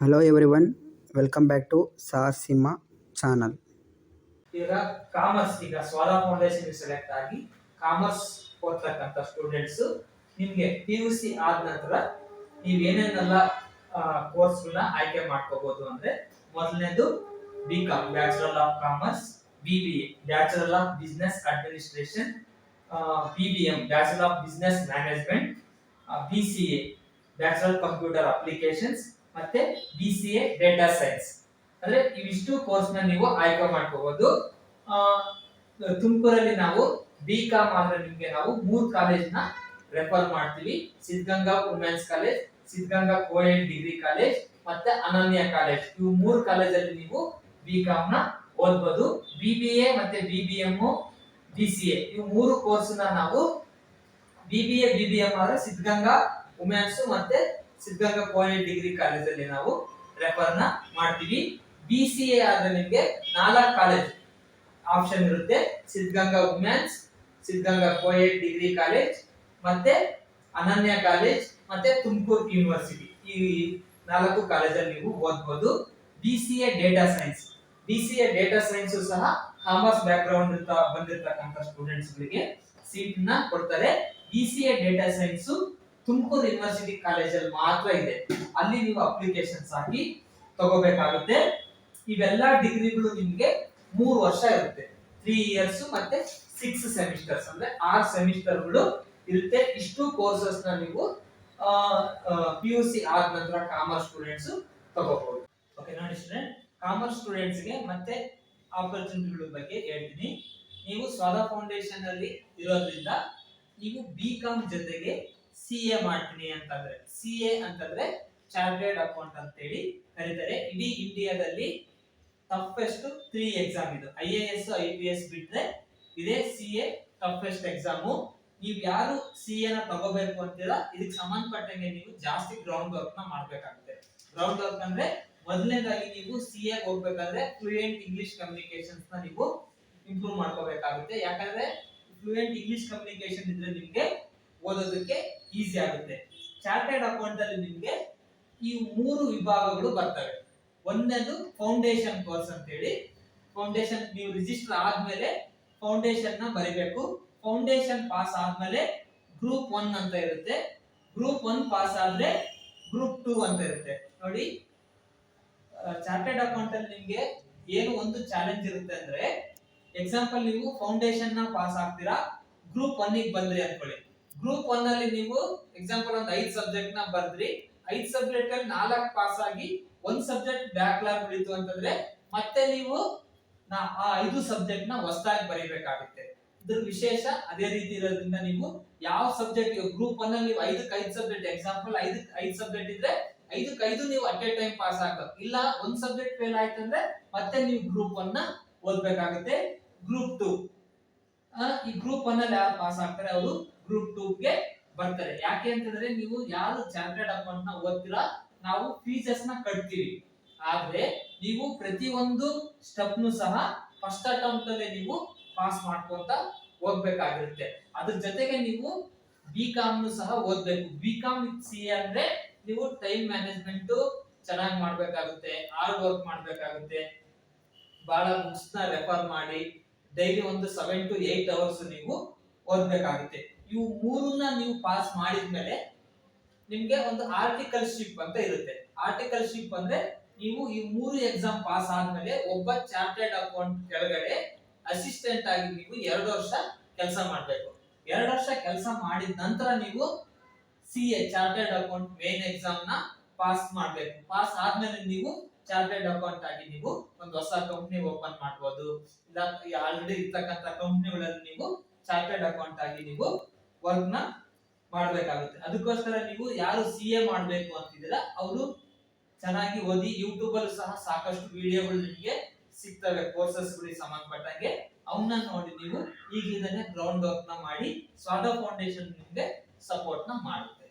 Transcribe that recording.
Hello everyone welcome back to Sasima channel ಈಗ commerce ಈಗ ಸ್ವಾದ ಫೌಂಡೇಶನ್ ಸೆಲೆಕ್ಟ್ ಆಗಿ ಕಾಮರ್ಸ್ ಓದ್ತಕ್ಕಂಥ ಸ್ಟೂಡೆಂಟ್ಸ್ ನಿಮಗೆ ಪಿ ಯು ಸಿ ಆದ ನಂತರ ನೀವು ಏನೇನೆಲ್ಲ ಕೋರ್ಸ್ಗಳನ್ನ ಆಯ್ಕೆ ಮಾಡ್ಕೋಬಹುದು ಅಂದ್ರೆ ಮೊದಲನೇದು B com bachelor of commerce B B A bachelor of business administration B B M bachelor of business management B C A bachelor computer applications ಮತ್ತೆ B C A data science ಅಂದ್ರೆ ಇವಿಷ್ಟು ಕೋರ್ಸ್ನ ನೀವು ಆಯ್ಕೆ ಮಾಡ್ಕೋಬಹುದು ತುಮಕೂರಲ್ಲಿ ನಾವು ಬಿ ಕಾಮ್ ಆದ್ರೆ ನಿಮ್ಗೆ ನಾವು ಮೂರ್ ಕಾಲೇಜ್ ರೆಫರ್ ಮಾಡ್ತೀವಿ. Siddaganga women's college Siddaganga coed degree college ಮತ್ತೆ ಅನನ್ಯ ಕಾಲೇಜ್ ಇವು ಮೂರ್ ಕಾಲೇಜಲ್ಲಿ ನೀವು ಬಿ ಕಾಮ್ನ ಓದ್ಬೋದು. ಬಿ ಬಿ ಎ ಮತ್ತೆ B B M B C A ಇವು ಮೂರು ಕೋರ್ಸ್ನ ನಾವು B B A B B M Siddaganga women's ಮತ್ತೆ ಸಿದ್ಧಗಂಗಾ ಕೋಯೆಡ್ ಡಿಗ್ರಿ ಕಾಲೇಜಲ್ಲಿ ನಾವು ರೆಫರ್ನ ಮಾಡ್ತೀವಿ. ಬಿ ಸಿ ಎ ಆದ್ರೆ ನಿಮಗೆ ನಾಲ್ಕು ಕಾಲೇಜ್ ಆಪ್ಷನ್ ಇರುತ್ತೆ. Siddaganga women's Siddaganga coed degree college ಮತ್ತೆ ಅನನ್ಯ ಕಾಲೇಜ್ ಮತ್ತೆ ತುಮಕೂರು ಯೂನಿವರ್ಸಿಟಿ ಈ ನಾಲ್ಕು ಕಾಲೇಜಲ್ಲಿ ನೀವು ಓದ್ಬೋದು. B C A data science B C A data science ಸಹ ಕಾಮರ್ಸ್ ಬ್ಯಾಕ್ ಗ್ರೌಂಡ್ ಅಂತ ಬಂದಿರತಕ್ಕಂಥ ಸ್ಟೂಡೆಂಟ್ಸ್ ಗಳಿಗೆ ಸೀಟ್ನ ಕೊಡ್ತಾರೆ. B C A data science Tumakuru university ಕಾಲೇಜಲ್ಲಿ ಮಾತ್ರ ಇದೆ. ಅಲ್ಲಿ ನೀವು ಅಪ್ಲಿಕೇಶನ್ಸ್ ಹಾಕಿ ತಗೋಬೇಕಾಗುತ್ತೆ. ಇವೆಲ್ಲ ಡಿಗ್ರಿಗಳು ನಿಮಗೆ ಮೂರು ವರ್ಷ ಇರುತ್ತೆ. ತ್ರೀ ಇಯರ್ಸ್ ಮತ್ತೆ ಸಿಕ್ಸ್ ಸೆಮಿಸ್ಟರ್ಸ್ ಅಂದ್ರೆ ಆರ್ ಸೆಮಿಸ್ಟರ್ಗಳು ಇರುತ್ತೆ. ಇಷ್ಟು ಕೋರ್ಸಸ್ನ ನೀವು ಪಿ ಯು ಸಿ ಆದ ನಂತರ ಕಾಮರ್ಸ್ ಸ್ಟೂಡೆಂಟ್ಸ್ ತಗೋಬಹುದು. ಓಕೆ ನೋಡಿ ಸ್ಟೂಡೆಂಟ್ ಕಾಮರ್ಸ್ ಸ್ಟೂಡೆಂಟ್ಸ್ಗೆ ಮತ್ತೆ ಆಪರ್ಚುನಿಟಿಗಳ ಬಗ್ಗೆ ಹೇಳ್ತೀನಿ. ನೀವು ಸ್ವಾದ ಫೌಂಡೇಶನ್ ಅಲ್ಲಿ ಇರೋದ್ರಿಂದ ನೀವು ಬಿ ಕಾಮ್ ಜೊತೆಗೆ ಸಿ ಎ ಮಾಡ್ತೀನಿ ಅಂತಂದ್ರೆ ಸಿ ಎ ಅಂತಂದ್ರೆ ಚಾರ್ಟೆಡ್ ಅಕೌಂಟ್ ಅಂತೇಳಿ ಕರೀತಾರೆ. ಇಡೀ ಇಂಡಿಯಾದಲ್ಲಿ ಟಫೆಸ್ಟ್ ತ್ರೀ ಎಕ್ಸಾಮ್ ಇದು. I A S I P S ಬಿಟ್ರೆ ಇದೇ ಸಿ ಎ ಟಫೆಸ್ಟ್ ಎಕ್ಸಾಮು ನೀವು ಯಾರು ಸಿ ಎ ನ ತಗೋಬೇಕು ಅಂತೀರ, ಇದಕ್ಕೆ ಸಂಬಂಧಪಟ್ಟಂಗೆ ನೀವು ಜಾಸ್ತಿ ಗ್ರೌಂಡ್ ವರ್ಕ್ನ ಮಾಡ್ಬೇಕಾಗುತ್ತೆ. ಗ್ರೌಂಡ್ ವರ್ಕ್ ಅಂದ್ರೆ ಮೊದಲನೇದಾಗಿ ನೀವು ಸಿ ಎ ಹೋಗ್ಬೇಕಾದ್ರೆ ಫ್ಲೂಯೆಂಟ್ ಇಂಗ್ಲಿಷ್ ಕಮ್ಯುನಿಕೇಶನ್ಸ್ನ ನೀವು ಇಂಪ್ರೂವ್ ಮಾಡ್ಕೋಬೇಕಾಗುತ್ತೆ. ಯಾಕಂದ್ರೆ ಫ್ಲೂಯೆಂಟ್ ಇಂಗ್ಲಿಷ್ ಕಮ್ಯುನಿಕೇಶನ್ ಇದ್ರೆ ನಿಮ್ಗೆ ಓದೋದಕ್ಕೆ ಈಸಿ ಆಗುತ್ತೆ. ಚಾರ್ಟೆಡ್ ಅಕೌಂಟ್ ಅಲ್ಲಿ ನಿಮಗೆ ಈ ಮೂರು ವಿಭಾಗಗಳು ಬರ್ತವೆ. ಒಂದನೇದು ಫೌಂಡೇಶನ್ ಕೋರ್ಸ್ ಅಂತ ಹೇಳಿ ಫೌಂಡೇಶನ್ ನೀವು ರಿಜಿಸ್ಟರ್ ಆದ್ಮೇಲೆ ಫೌಂಡೇಶನ್ನ ಬರಿಬೇಕು. ಫೌಂಡೇಶನ್ ಪಾಸ್ ಆದ್ಮೇಲೆ ಗ್ರೂಪ್ ಒನ್ ಅಂತ ಇರುತ್ತೆ. ಗ್ರೂಪ್ ಒನ್ ಪಾಸ್ ಆದ್ರೆ ಗ್ರೂಪ್ ಟೂ ಅಂತ ಇರುತ್ತೆ. ನೋಡಿ ಚಾರ್ಟೆಡ್ ಅಕೌಂಟ್ ಅಲ್ಲಿ ನಿಮ್ಗೆ ಏನು ಒಂದು ಚಾಲೆಂಜ್ ಇರುತ್ತೆ ಅಂದ್ರೆ ಎಕ್ಸಾಂಪಲ್ ನೀವು ಫೌಂಡೇಶನ್ನ ಪಾಸ್ ಆಗ್ತೀರಾ ಗ್ರೂಪ್ ಒನ್ ಬಂದ್ರಿ ಅನ್ಕೊಳ್ಳಿ. ಗ್ರೂಪ್ ಒನ್ ಅಲ್ಲಿ ನೀವು ಎಕ್ಸಾಂಪಲ್ ಒಂದು ಐದು ಸಬ್ಜೆಕ್ಟ್ನ ಬರ್ದ್ರಿ. ಐದ್ ಸಬ್ಜೆಕ್ಟ್ ಅಲ್ಲಿ ನಾಲ್ಕು ಪಾಸ್ ಆಗಿ ಒಂದ್ ಸಬ್ಜೆಕ್ಟ್ ಬ್ಯಾಕ್ಲಾಗ್ ಉಳಿತು ಅಂತಂದ್ರೆ ಮತ್ತೆ ನೀವು ನಾ ಆ ಐದು ಸಬ್ಜೆಕ್ಟ್ನ ಹೊಸದಾಗಿ ಬರೀಬೇಕಾಗುತ್ತೆ. ಇದ್ರ ವಿಶೇಷ ಅದೇ ರೀತಿ ಇರೋದ್ರಿಂದ ನೀವು ಯಾವ ಸಬ್ಜೆಕ್ಟ್ ಗ್ರೂಪ್ ಒನ್ ಅಲ್ಲಿ ನೀವು ಐದಕ್ಕೆ ಐದು ಸಬ್ಜೆಕ್ಟ್ ಎಕ್ಸಾಂಪಲ್ ಐದಕ್ಕೆ ಐದು ಸಬ್ಜೆಕ್ಟ್ ಇದ್ರೆ ಐದಕ್ಕೆ ಐದು ನೀವು ಅಟ್ ಎ ಟೈಮ್ ಪಾಸ್ ಆಗ್ಬೇಕು ಇಲ್ಲ ಒಂದ್ ಸಬ್ಜೆಕ್ಟ್ ಫೇಲ್ ಆಯ್ತಂದ್ರೆ ಮತ್ತೆ ನೀವು ಗ್ರೂಪ್ ಒನ್ನ ಓದ್ಬೇಕಾಗುತ್ತೆ. ಗ್ರೂಪ್ ಟು ಈ ಗ್ರೂಪ್ ಒನ್ ಅಲ್ಲಿ ಯಾರು ಪಾಸ್ ಆಗ್ತಾರೆ? ಅವರು ಗ್ರೂಪ್ ಟೂ ಗೆ ಬರ್ತಾರೆ. ಯಾಕೆ ಅಂತಂದ್ರೆ ನೀವು ಯಾರು ಚಾರ್ಟೆಡ್ ಅಕೌಂಟ್ನ ಓದ್ತೀರಾ, ನಾವು ಫೀಸಸ್ನ ಕಟ್ತೀವಿ. ಆದ್ರೆ ನೀವು ಪ್ರತಿಯೊಂದು ಸ್ಟೆಪ್ ನು ಸಹ ಫಸ್ಟ್ ಅಟೆಂಪ್ಟ್ ಅಲ್ಲಿ ನೀವು ಪಾಸ್ ಮಾಡ್ಕೊಂತ ಹೋಗ್ಬೇಕಾಗಿರುತ್ತೆ ಅದ್ರ ಜೊತೆಗೆ ನೀವು ಬಿ ಕಾಮ್ ಸಹ ಓದ್ಬೇಕು. ಬಿ ಕಾಮ್ ವಿತ್ ಸಿ ಅಂದ್ರೆ ನೀವು ಟೈಮ್ ಮ್ಯಾನೇಜ್ಮೆಂಟ್ ಚೆನ್ನಾಗಿ ಮಾಡ್ಬೇಕಾಗುತ್ತೆ ಹಾರ್ಡ್ ವರ್ಕ್ ಮಾಡ್ಬೇಕಾಗುತ್ತೆ. ಬಹಳ ಬುಕ್ಸ್ನ ರೆಫರ್ ಮಾಡಿ ಡೈಲಿ ಒಂದು ಸೆವೆನ್ ಟು ಏಟ್ ಅವರ್ಸ್ ನೀವು ಓದ್ಬೇಕಾಗುತ್ತೆ. ಇವು ಮೂರನ್ನ ನೀವು ಪಾಸ್ ಮಾಡಿದ್ಮೇಲೆ ನಿಮ್ಗೆ ಒಂದು ಆರ್ಟಿಕಲ್ ಶಿಪ್ ಅಂತ ಇರುತ್ತೆ. ಆರ್ಟಿಕಲ್ ಶಿಪ್ ಅಂದ್ರೆ ನೀವು ಈ ಮೂರು ಎಕ್ಸಾಮ್ ಪಾಸ್ ಆದ್ಮೇಲೆ ಒಬ್ಬ ಚಾರ್ಟೆಡ್ ಅಕೌಂಟ್ ಕೆಳಗಡೆ ಅಸಿಸ್ಟೆಂಟ್ ಆಗಿ ನೀವು ಎರಡು ವರ್ಷ ಕೆಲಸ ಮಾಡಬೇಕು. ಎರಡು ವರ್ಷ ಕೆಲಸ ಮಾಡಿದ ನಂತರ ನೀವು C A chartered account main ಎಕ್ಸಾಮ್ನ pass ಮಾಡಬೇಕು. ಪಾಸ್ ಆದ್ಮೇಲೆ ನೀವು ಚಾರ್ಟೆಡ್ ಅಕೌಂಟ್ ಆಗಿ ನೀವು ಒಂದು ಹೊಸ ಕಂಪ್ನಿ ಓಪನ್ ಮಾಡಬಹುದು ಇಲ್ಲ ಆಲ್ರೆಡಿ ಇರ್ತಕ್ಕಂಥ ಕಂಪ್ನಿಗಳಲ್ಲಿ ನೀವು ಚಾರ್ಟೆಡ್ ಅಕೌಂಟ್ ಆಗಿ ನೀವು ವರ್ಕ್ ಮಾಡಬೇಕಾಗುತ್ತೆ. ಅದಕ್ಕೋಸ್ಕರ ನೀವು ಯಾರು ಸಿ ಎ ಮಾಡಬೇಕು ಅಂತಿದ್ದೀರಾ, ಅವರು ಚೆನ್ನಾಗಿ ಓದಿ ಯೂಟ್ಯೂಬ್ ಸಹ ಸಾಕಷ್ಟು ವಿಡಿಯೋಗಳು ನಿಮಗೆ ಸಿಗ್ತವೆ ಕೋರ್ಸಸ್ ಗಳಿಗೆ ಸಂಬಂಧಪಟ್ಟಂಗೆ. ಅವನ್ನ ನೋಡಿ ನೀವು ಈಗಲಿಂದನೇ ಗ್ರೌಂಡ್ ವರ್ಕ್ನ ಮಾಡಿ, ಸ್ವಾದ ಫೌಂಡೇಶನ್ ನಿಮಗೆ ಸಪೋರ್ಟ್ನ ಮಾಡುತ್ತೆ.